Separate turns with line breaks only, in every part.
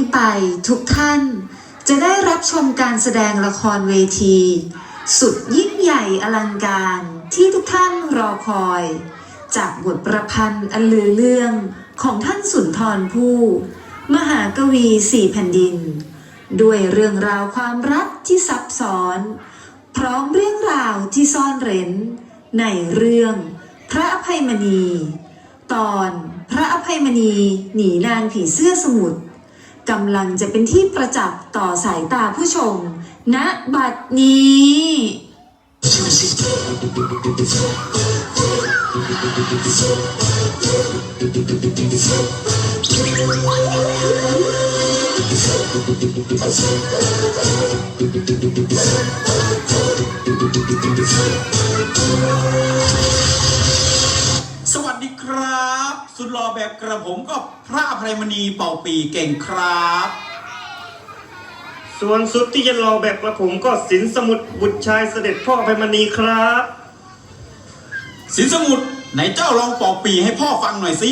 นี้ไปทุกท่านจะได้รับชมการแสดงละครเวที สุดยิ่งใหญ่อลังการที่ทุกท่านรอคอย จากบทประพันธ์อันลือเรื่องของท่านสุนทรภู่มหากวีสี่แผ่นดิน ด้วยเรื่องราวความรักที่ซับซ้อน พร้อมเรื่องราวที่ซ่อนเร้น ในเรื่องพระอภัยมณี ตอนพระอภัยมณีหนีนางผีเสื้อสมุทร กำลังจะเป็นที่ประจักษ์ต่อสายตาผู้ชม ณ บัดนี้
สุดหล่อแบบกระผมก็พระอภัยมณีเป่าปีเก่งครับ
ส่วนสุดที่จะรอแบบกระผมก็สินสมุทรบุตรชายเสด็จพ่ออภัยมณีครับ
สินสมุทรไหนเจ้าลองเป่าปีให้พ่อฟังหน่อยสิ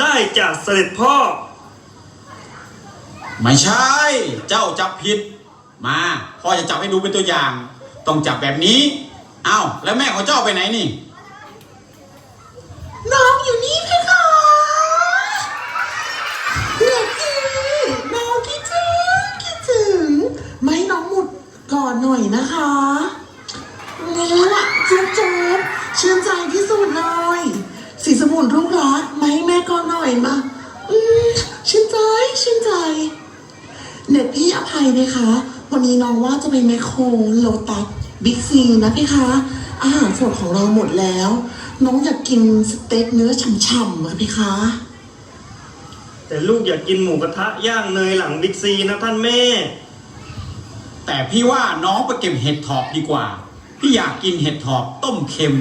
ได้จากเสด็จพ่อ
ไม่ใช่ เจ้าจับผิด มาพ่อจะจับให้ดูเป็นตัวอย่าง ต้องจับแบบนี้อ้าวแล้วแม่ของเจ้าไปไหนนี่
น้องอยู่นี่เพคะเด็กอีน้องคิดถึงคิดถึง ไม่ให้น้องหมุดก่อนหน่อยนะคะนี่แหละจุ๊บจุ๊บชื่นใจที่สุดเลยสีสมุนลูกรักมาให้แม่ก่อนหน่อยมา อืมชื่นใจชื่นใจ เด็กพี่อภัยนะคะ วันนี้น้องว่าจะไปแมคโครโลตัสบิ๊กซีนะพี่คะ อาหารสดของเราหมดแล้ว น้องอยากกินสเต็กเนื้อฉ่ำๆอะพี่คะ
แต่ลูกอยากกินหมูกระทะย่างเนยหลังบิ๊กซีนะท่านแม่
แต่พี่ว่าน้องไปเก็บเห็ดถอบดีกว่า พี่อยากกินเห็ดถอบต้มเค็ม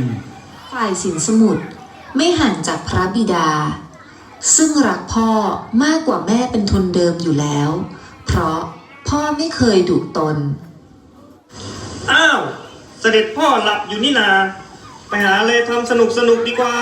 ฝ่ายสินสมุทรไม่ห่างจากพระบิดา ซึ่งรักพ่อมากกว่าแม่เป็นทุนเดิมอยู่แล้ว เพราะพ่อไม่เคยดุตน
อ้าว เสด็จพ่อหลับอยู่นี่นา ไปหาเลยทำสนุกสนุกดีกว่า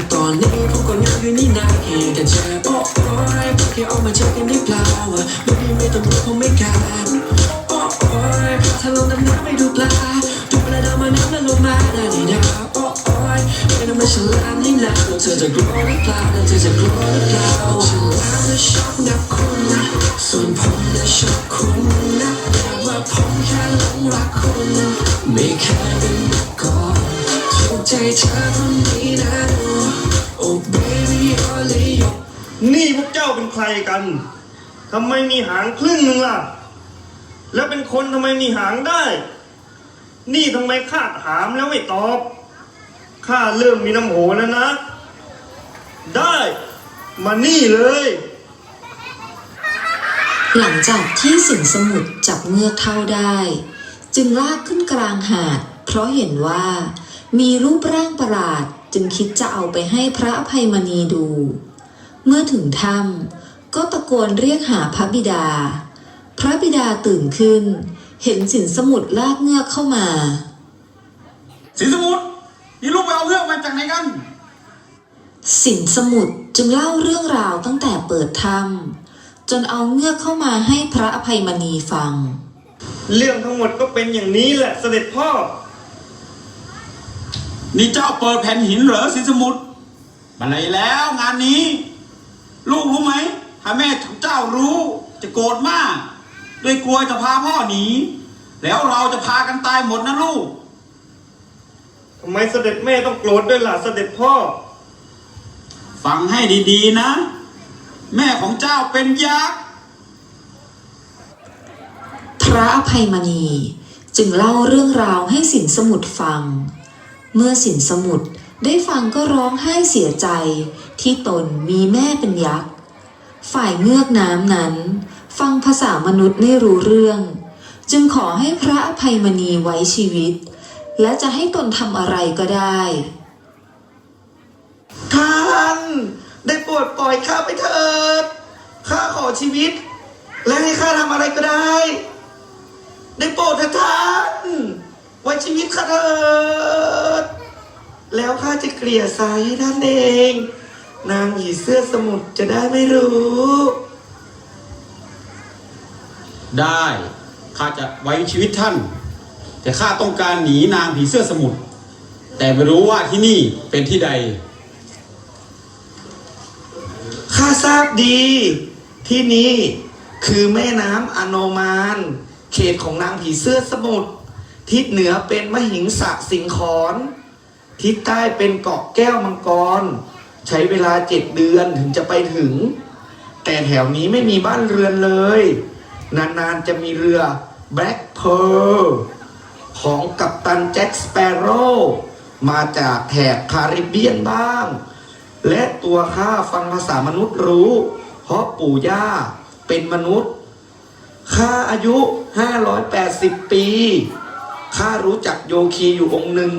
ได้หาแต่ตอนนี้ผมก็เหงาอยู่นี่นาแค่อยากจะเจอโอ้ยผมแค่ออกมาเจอกันได้เปล่าอะไม่ดีไม่ต้องรู้คงไม่การโอ้ยถ้าลงน้ำน้ำไม่ดูปลาดูปลาดาวมาน้ำแล้วลงมาได้ดีดาโอ้ยไม่ต้องมาฉลาดนี่นาแล้วเธอจะกลัวหรือเปล่าเธอจะกลัวหรือเปล่า กัน
ทำไมมีหางครึ่งหนึ่งล่ะ แล้วเป็นคนทำไมมีหางได้ นี่ทำไมข้าถามแล้วไม่ตอบข้าเริ่มมีน้ำโหแล้วนะ ได้มานี่เลย
หลังจากที่สินสมุทรจับเงือกเท่าได้ จึงลากขึ้นกลางหาด เพราะเห็นว่า มีรูปร่างประหลาดจึงคิดจะเอาไปให้พระอภัยมณีดู เมื่อถึงถ้ำ ก็ตะโกนเรียกหาพระบิดา พระบิดาตื่นขึ้น เห็นสินสมุทรลากเงือกเข้ามา
สินสมุทรนี่ลูกไปเอาเรื่องมาจากไหนกัน
สินสมุทรจึงเล่าเรื่องราวตั้งแต่เปิดถ้ำจนเอาเงือกเข้ามาให้พระอภัยมณีฟัง
เรื่องทั้งหมดก็เป็นอย่างนี้แหละเสด็จพ่อ
นี่เจ้าเปิดแผ่นหินเหรอสินสมุทรบันไดแล้วงานนี้ ลูกรู้ไหม ถ้าแม่ของเจ้ารู้จะโกรธมากด้วยกลัวจะพาพ่อหนี แล้วเราจะพากันตายหมดนะลูก
ทำไมเสด็จแม่ต้องโกรธด้วยล่ะเสด็จพ่อ
ฟังให้ดีๆนะ แม่ของเจ้าเป็นยักษ์
พระอภัยมณีจึงเล่าเรื่องราวให้สินสมุทรฟัง เมื่อสินสมุทรได้ฟังก็ร้องไห้เสียใจที่ตนมีแม่เป็นยักษ์ ฝ่ายเงือกน้ำนั้น ฟังภาษามนุษย์ไม่รู้เรื่อง จึงขอให้พระอภัยมณีไว้ชีวิต และจะให้ตนทำอะไรก็ได้
ท่านได้โปรดปล่อยข้าไปเถิด ข้าขอชีวิต และให้ข้าทำอะไรก็ได้ ได้โปรดเถิดท่าน ไว้ชีวิตข้าเถิด แล้วข้าจะเกลี่ยทรายให้ท่านเอง นางผีเสื้อสมุทรจะได้ไม่รู้
ได้ข้าจะไว้ชีวิตท่าน แต่ข้าต้องการหนีนางผีเสื้อสมุทรแต่ไม่รู้ว่าที่นี่เป็นที่ใด
ข้าทราบดี ที่นี่คือแม่น้ำอโนมาน เขตของนางผีเสื้อสมุทรทิศเหนือเป็นมหิงสะสิงขอนทิศใต้เป็นเกาะแก้วมังกร ใช้เวลาเจ็ดเดือนถึงจะไปถึง แต่แถวนี้ไม่มีบ้านเรือนเลย นานๆจะมีเรือแบล็กเพ r ร์ของกัปตันแจ็คสเปโร่มาจากแถบคาริบเบียนบ้าง และตัวข้าฟังภาษามนุษย์รู้ เพราะปู่ย่าเป็นมนุษย์ข้าอายุ 580 ปีข้ารู้จักโยคีอยู่องค์หนึ่ง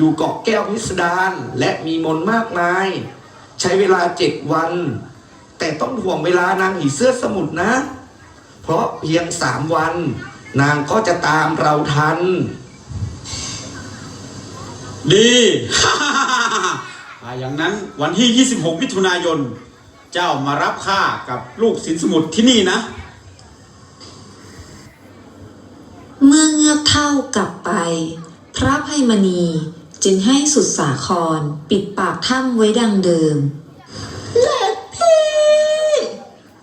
อยู่เกาะแก้วพิสดารและมีมนต์มากมาย ใช้เวลาเจ็ดวัน แต่ต้องห่วงเวลานางผีเสื้อสมุทรนะ เพราะเพียงสามวัน นางก็จะตามเราทัน
ดีถ้าอย่างนั้นวันที่ 26 มิถุนายน เจ้ามารับข้ากับลูกสินสมุทรที่นี่นะ
เมื่อเงือกเท่ากลับไป พระไพมณี จึงให้สุดสาคร ปิดปากถ้ำไว้ดังเดิม
เล็ดพี่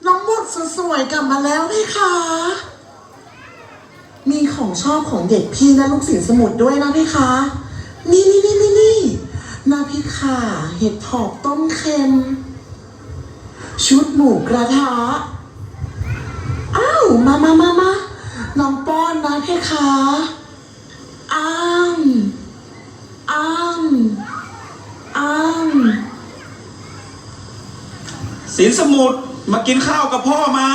น้องหมดสวยๆกลับมาแล้วไหมคะ มีของชอบของเด็กพี่นะลูกศิษย์สมุดด้วยนะพี่คะ นี่นี่นี่นี่นี่นาพี่ค่ะเห็ดถอบต้มเค็ม ชุดหมูกระทะ อ้าว มามามามาน้องป้อนนะพี่คะอ้ามอ้ามอ้าม
สินสมุดมากินข้าวกับพ่อมา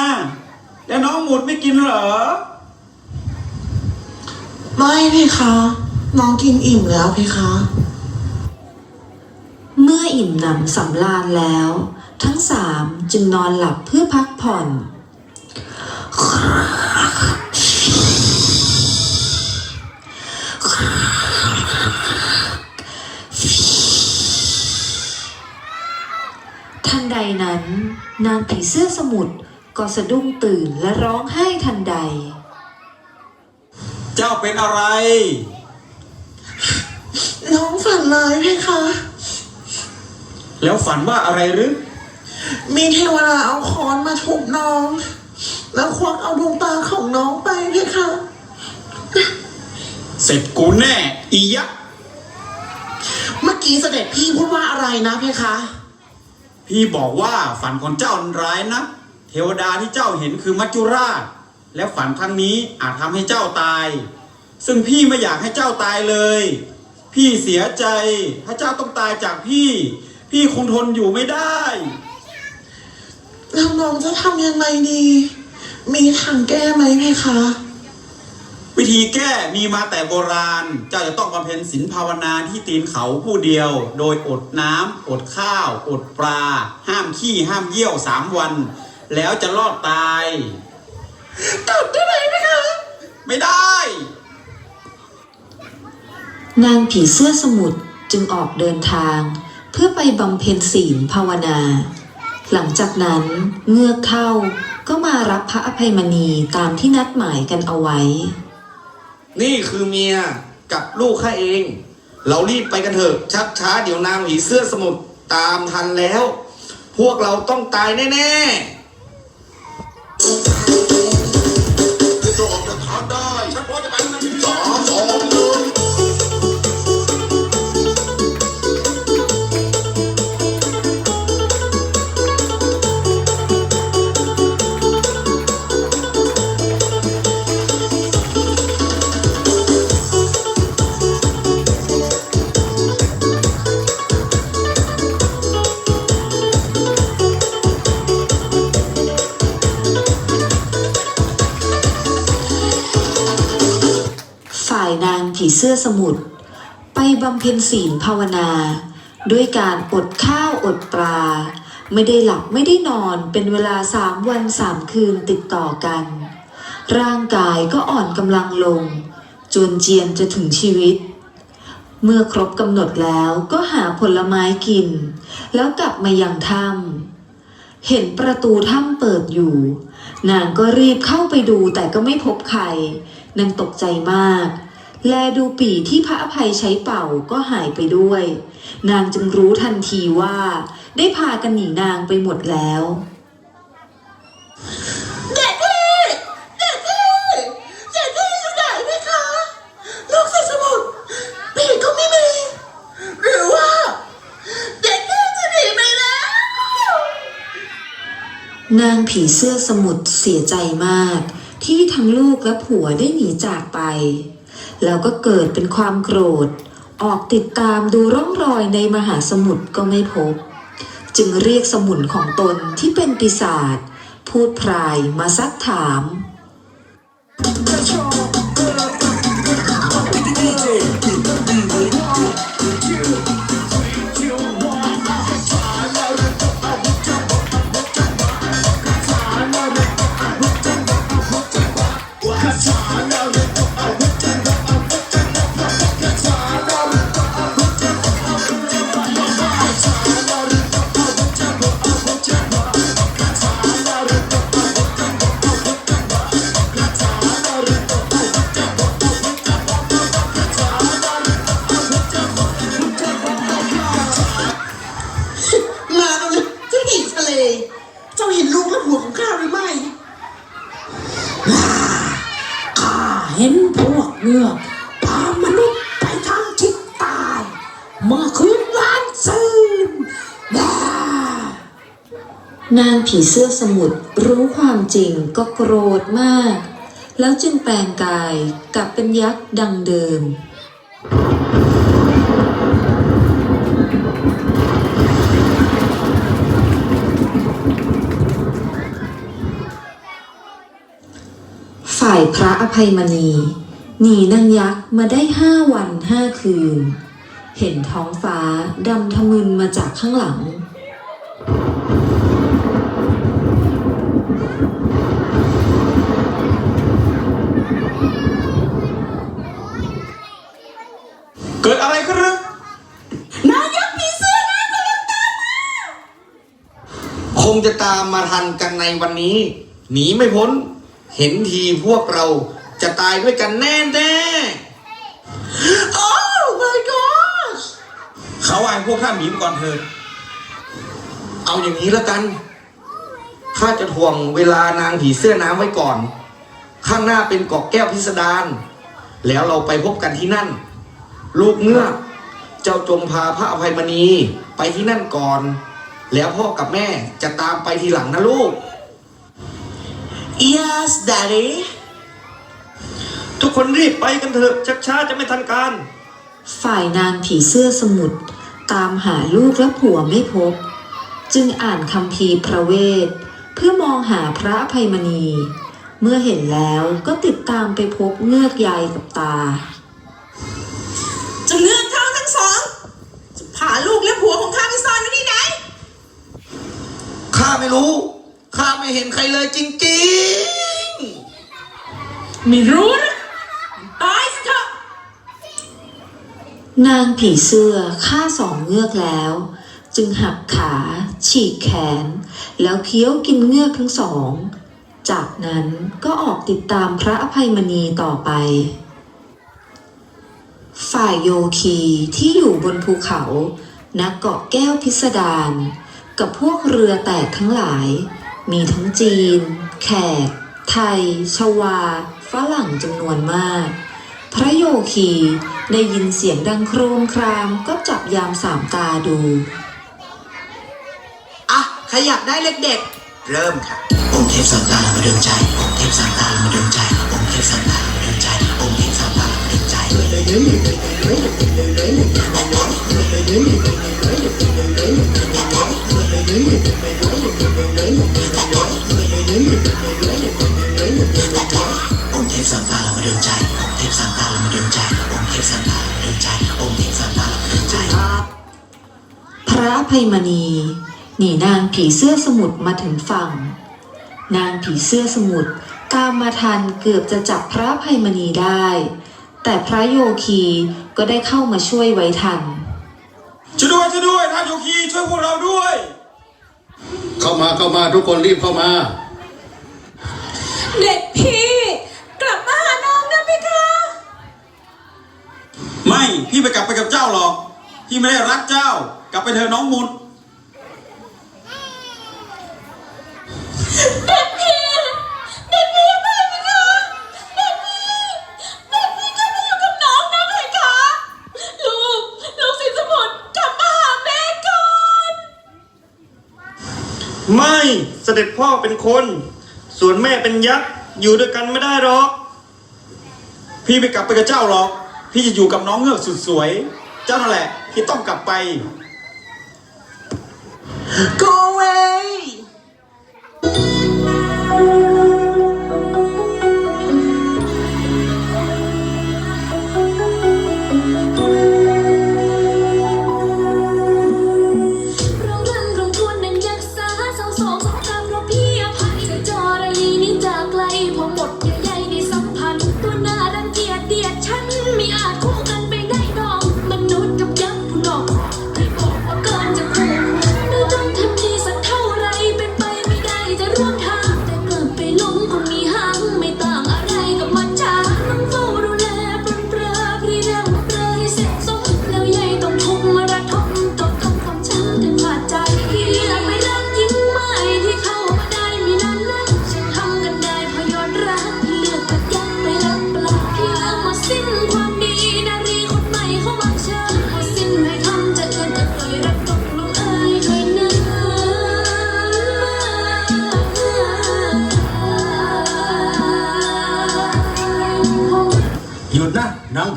แล้วน้องหมุดไม่กินเหรอ
ไม่พี่คะ น้องกินอิ่มแล้วพี่คะ
เมื่ออิ่มหนำสำราญแล้ว ทั้งสามจึงนอนหลับเพื่อพักผ่อน นางผีเสื้อสมุทรก็สะดุ้งตื่นและร้องไห้ทันใด
เจ้าเป็นอะไร
น้องฝันเลยพี่คะ
แล้วฝันว่าอะไรหรือ
มีเทวดาเอาค้อนมาทุบน้อง แล้วควักเอาดวงตาของน้องไปพี่คะ
เสร็จกูแน่อียะ
เมื่อกี้เสด็จพี่พูดว่าอะไรนะพี่คะ
พี่บอกว่าฝันของเจ้าร้ายนะเทวดาที่เจ้าเห็นคือมัจจุราช และฝันครั้งนี้อาจทำให้เจ้าตาย ซึ่งพี่ไม่อยากให้เจ้าตายเลย พี่เสียใจถ้าเจ้าต้องตายจากพี่ พี่คงทนอยู่ไม่ได้
แล้วน้องจะทำยังไงดี มีทางแก้ไหมพี่คะ
วิธีแก้มีมาแต่โบราณ เจ้าจะต้องบำเพ็ญศีลภาวนาที่ตีนเขาผู้เดียว โดยอดน้ำอดข้าว อดปลา ห้ามขี้ห้ามเยี่ยวสามวัน แล้วจะรอดตาย
ตัดได้ไหมพี่คะ
ไม่ได้
นางผีเสื้อสมุทรจึงออกเดินทาง เพื่อไปบำเพ็ญศีลภาวนา หลังจากนั้นเงือกเท่าก็มารับพระอภัยมณีตามที่นัดหมายกันเอาไว้
นี่คือเมียกับลูกข้าเอง เรารีบไปกันเถอะ ชักช้าเดี๋ยวนางผีเสื้อสมุทรตามทันแล้ว พวกเราต้องตายแน่ๆ
ฝ่ายนางผีผีเสื้อสมุทรไปบำเพ็ญศีลภาวนา ด้วยการอดข้าวอดปลา ไม่ได้หลับไม่ได้นอนเป็นเวลาสามวันสามคืนติดต่อกัน ร่างกายก็อ่อนกำลังลง จนเจียนจะถึงชีวิต เมื่อครบกำหนดแล้วก็หาผลไม้กิน แล้วกลับมายังถ้ำเห็นประตูถ้ำเปิดอยู่ นางก็รีบเข้าไปดูแต่ก็ไม่พบใครนางตกใจมาก แลดูปีที่พระอภัยใช้เป่าก็หายไปด้วย นางจึงรู้ทันทีว่า ได้พากันหนีนางไปหมดแล้ว
เด็กพี่เด็กพี่เด็กพี่อยู่ไหนไหมคะลูกใส่สมุดปีกก็ไม่มีหรือว่าเด็กพี่จะหนีไปแล้ว
นางผีเสื้อสมุทรเสียใจมาก ที่ทั้งลูกและผัวได้หนีจากไป แล้วก็เกิดเป็นความโกรธ ออกติดตามดูร่องรอยในมหาสมุทรก็ไม่พบ จึงเรียกสมุนของตนที่เป็นปีศาจพูดพรายมาซักถาม
ม นางผีเสื้
อสมุทรรู้ความจริงก็โกรธมาก แล้วจึงแปลงกายกลับเป็นยักษ์ดังเดิม ฝ่ายพระอภัยมณีหนีนางยักษ์มาได้ห้าวันห้าคืน เห็นท้องฟ้าดำทะมึนมาจากข้างหลัง
จะตามมาทันกันในวันนี้ หนีไม่พ้น เห็นทีพวกเราจะตายด้วยกันแน่แน่
โอ้ my gosh
เขาว่าให้พวกท่านหนีก่อนเถิด
เอาอย่างนี้แล้วกันข้าจะทวงเวลานางผีเสื้อน้ำไว้ก่อน ข้างหน้าเป็นเกาะแก้วพิสดารแล้วเราไปพบกันที่นั่น ลูกเงือกเจ้าจงพาพระอภัยมณีไปที่นั่นก่อน แล้วพ่อกับแม่จะตามไปทีหลังนะลูก
yes daddy
ทุกคนรีบไปกันเถอะชักช้าจะไม่ทันการ
ฝ่ายนางผีเสื้อสมุทรตามหาลูกและผัวไม่พบ จึงอ่านคำพีร์พระเวท เพื่อมองหาพระอภัยมณี เมื่อเห็นแล้วก็ติดตามไปพบเงือกใหญ่กับตา
จะเลือกเท่าทั้งสองจะพาลูกและผัวของข้าไปซ่อนไว้ที่ไหน
ข้า ไม่รู้ ข้าไม่เห็นใครเลยจริงๆ
ไม่รู้นะตายสิเถอะ
นางผีเสื้อฆ่าสองเงือกแล้ว จึงหักขา ฉีกแขน แล้วเคี้ยวกินเงือกทั้งสอง จากนั้นก็ออกติดตามพระอภัยมณีต่อไป ฝ่ายโยคีที่อยู่บนภูเขาณเกาะแก้วพิสดาร กับพวกเรือแตกทั้งหลาย มีทั้งจีน แขก ไทย ชวา ฝรั่งจำนวนมาก พระโยคีได้ยินเสียงดังโครมครามก็จับยามสามตาดู
อะใครอยากได้เลขเด็ด
เริ่มค่ะ
องค์เทพสามตามาเดินใจ องค์เทพสามตามาเดินใจ องค์เทพสามตามาเดินใจ องค์เทพสามตามาเดินใจองค์ เทพสามตาเรามาเดินใจองค์เทพสามตาเรามาเดินใจองค์เท
เทพสันตาเดินใจองค์เทพสันตาเดินใจ
พระอภัยมณีหนีนางผีเสื้อสมุทรมาถึงฝั่ง นางผีเสื้อสมุทรกามมาทันเกือบจะจับพระอภัยมณีได้ แต่พระโยคีก็ได้เข้ามาช่วยไว้ทัน
ช่วยด้วยช่วยด้วยท่านโยคีช่วยพวกเราด้วย
เข้ามาเข้ามาทุกคนรีบเข้ามา
เด็กพี่กลับมาหาน้องนะพี่คะ
ไม่พี่ไปกลับไปกับเจ้าหรอกพี่ไม่ได้รักเจ้า กลับไปเถอะน้องมุด
เด็ก ไม่เส
ด็จพ่อเป็นคน ส่วนแม่เป็นยักษ์อยู่ด้วยกันไม่ได้หรอก
พี่ไม่กลับไปกับเจ้าหรอก พี่จะอยู่กับน้องเงือกสุดสวย เจ้านั่นแหละที่ต้องกลับไป
go away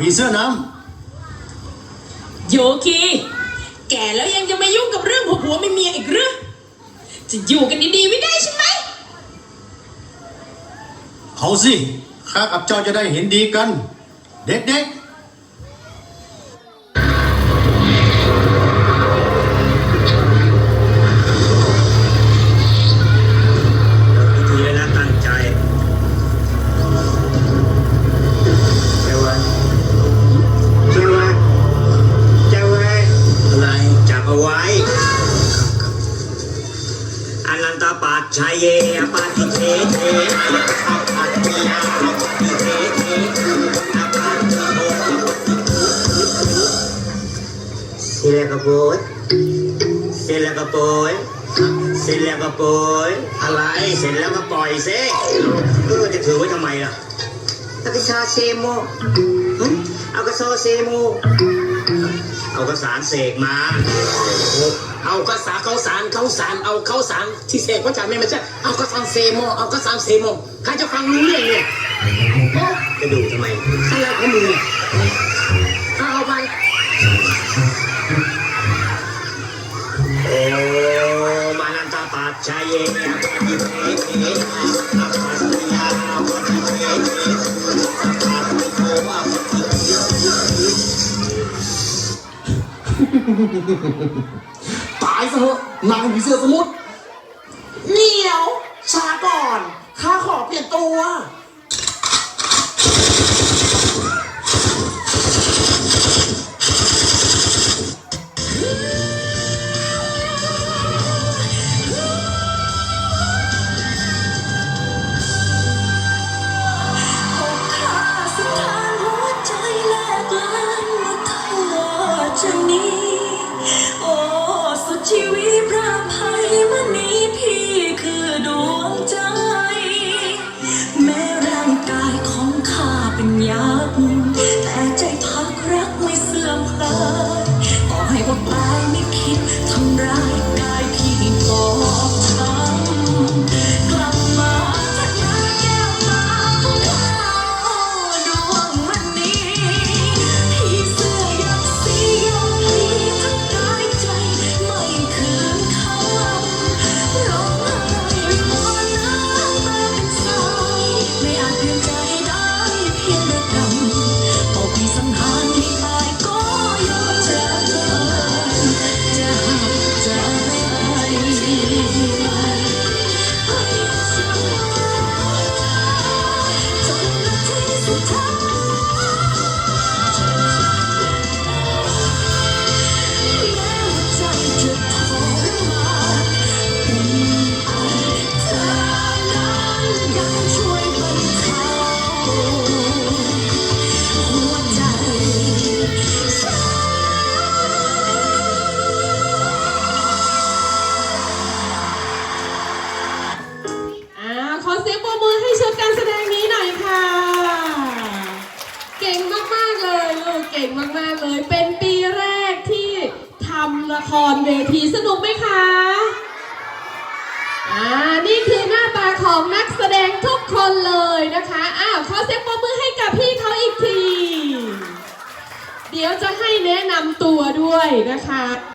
ผีเสื้อน้โยคี แก่แล้วยังจะมายุ่งกับเรื่องผัวผัวไม่เมียอีกหรือจะอยู่กันดีๆไม่ได้ใช่ไหมำ
เอาสิข้ากับเจ้าจะได้เห็นดีกัน เด็กๆ
วก็ปล่อยอะไรเสร็จแล้วก็ปล่อยเซเออจะถือไว้ทำไมล่ะตักชาเซโมหึเอากระโซเซโมเอากระสารเสกมา
เอากระสาเขาสารเขาสารเอาเขาสารที่เสกว่าจากไม่มาใช่เอากระสาเซโมเอากระสานเซโมใครจะฟังรู้เรื่องเนี่ย
จะดูทำไม
อะไรของมึงเนี่ยเอาเอาไป
โอ้มานันตาปัจชัยเยอปาติเทเทอปัตติยาอปัตติเทเทอปั
นางผีเสื้อสมุทรเหนียวช้าก่อน ข้าขอเปลี่ยนตัว
อ